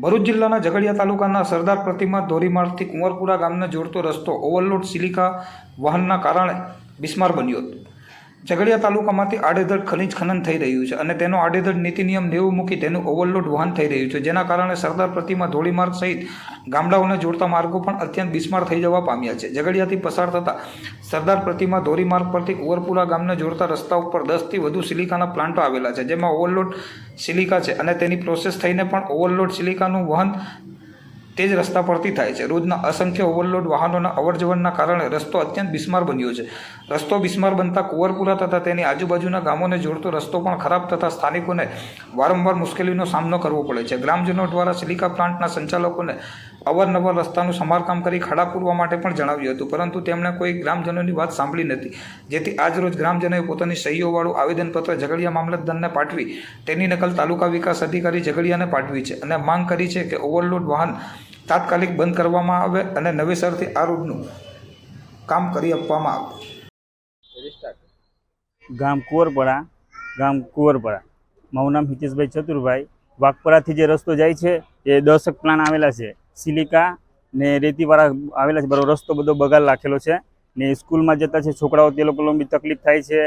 ભરૂચ જિલ્લાના ઝઘડિયા તાલુકાના સરદાર પ્રતિમા ધોરીમાર્ગથી કુંવરપુરા ગામને જોડતો રસ્તો ઓવરલોડ સિલિકા વાહનના કારણે બિસ્માર બન્યો હતો. ઝઘડિયા તાલુકામાંથી આડેધડ ખનિજ ખનન થઈ રહ્યું છે અને તેનો આડેધડ નીતિ નિયમ નેવું મૂકી તેનું ઓવરલોડ વહન થઈ રહ્યું છે, જેના કારણે સરદાર પ્રતિમા ધોળીમાર્ગ સહિત ગામડાઓને જોડતા માર્ગો પણ અત્યંત બિસ્માર થઈ જવા પામ્યા છે. ઝઘડિયાથી પસાર થતા સરદાર પ્રતિમા ધોરીમાર્ગ પરથી ઉવરપુરા ગામને જોડતા રસ્તા ઉપર દસથી વધુ સિલિકાના પ્લાન્ટો આવેલા છે, જેમાં ઓવરલોડ સિલિકા છે અને તેની પ્રોસેસ થઈને પણ ઓવરલોડ સિલિકાનું વહન તે જ રસ્તા પરથી થાય છે. રોજના અસંખ્ય ઓવરલોડ વાહનોના અવરજવરના કારણે રસ્તો અત્યંત બિસ્માર બન્યો છે. રસ્તો બિસ્માર બનતા કુંવરપુરા તથા તેની આજુબાજુના ગામોને જોડતો રસ્તો પણ ખરાબ તથા સ્થાનિકોને વારંવાર મુશ્કેલીનો સામનો કરવો પડે છે. ગ્રામજનો દ્વારા સિલિકા પ્લાન્ટના સંચાલકોને અવારનવાર રસ્તાનું સમારકામ કરી ખાડા પૂરવા માટે પણ જણાવ્યું હતું, પરંતુ તેમણે કોઈ ગ્રામજનોની વાત સાંભળી નથી. જેથી આજરોજ ગ્રામજનોએ પોતાની સહીઓવાળું આવેદનપત્ર ઝઘડિયા મામલતદારને પાઠવી, તેની નકલ તાલુકા વિકાસ અધિકારી ઝઘડિયાને પાઠવી છે અને માંગ કરી છે કે ઓવરલોડ વાહન તાત્કાલિક બંધ કરવામાં આવે અને નવેસરથી આ રોડનું કામ કરી આપવામાં આવે. ગામ કુંવરપરા ગામ કુંવરપરા મારું નામ હિતેશભાઈ ચતુરભાઈ. વાઘપરાથી જે રસ્તો જાય છે, એ દસક પ્લાન આવેલા છે. સિલિકા ને રેતીવાળા આવેલા છે, બરાબર, રસ્તો બધો બગાડ રાખેલો છે. ને સ્કૂલમાં જતા છે છોકરાઓ, તે લોકો બી તકલીફ થાય છે.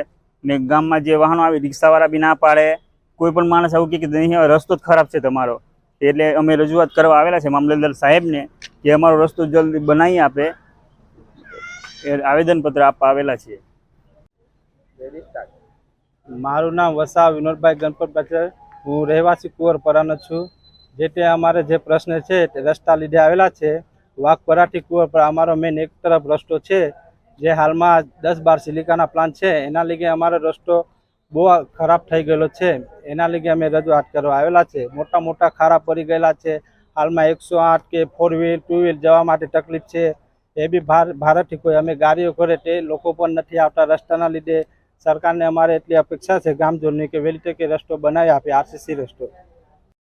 ને ગામમાં જે વાહનો આવે, રિક્ષાવાળા બી ના પાડે. કોઈ પણ માણસ આવું કે નહીં રસ્તો જ ખરાબ છે તમારો. એટલે અમે રજૂઆત કરવા આવેલા છે મામલતદાર સાહેબને કે અમારો રસ્તો જલ્દી બનાવી આપે. એ આવેદનપત્ર આપવા આવેલા છે મારું નામ વસા વિનોદભાઈ ગણપત હું રહેવાસી કુંવરપરાનો છું. જે તે અમારે જે પ્રશ્ન છે તે રસ્તા લીધે આવેલા છે. વાઘપરાથી કુંવરપરા અમારો મેન એક તરફ રસ્તો છે. જે હાલમાં દસ બાર સિલિકાના પ્લાન્ટ છે. એના લીધે અમારો રસ્તો બહુ ખરાબ થઈ ગયેલો છે. એના લીધે અમે રજૂઆત કરવા આવેલા છે. મોટા મોટા ખારા પડી ગયેલા છે. હાલમાં એકસો આઠ કે ફોર વ્હીલ ટુ વ્હીલ જવા માટે તકલીફ છે. એ બી ભાર, ભારતથી કોઈ અમે ગાડીઓ કરે તે લોકો પણ નથી આવતા રસ્તાના લીધે. સરકારને અમારે એટલી અપેક્ષા છે ગામજનોની કે વહેલી તકે રસ્તો બનાવી આપે, આરસીસી રસ્તો.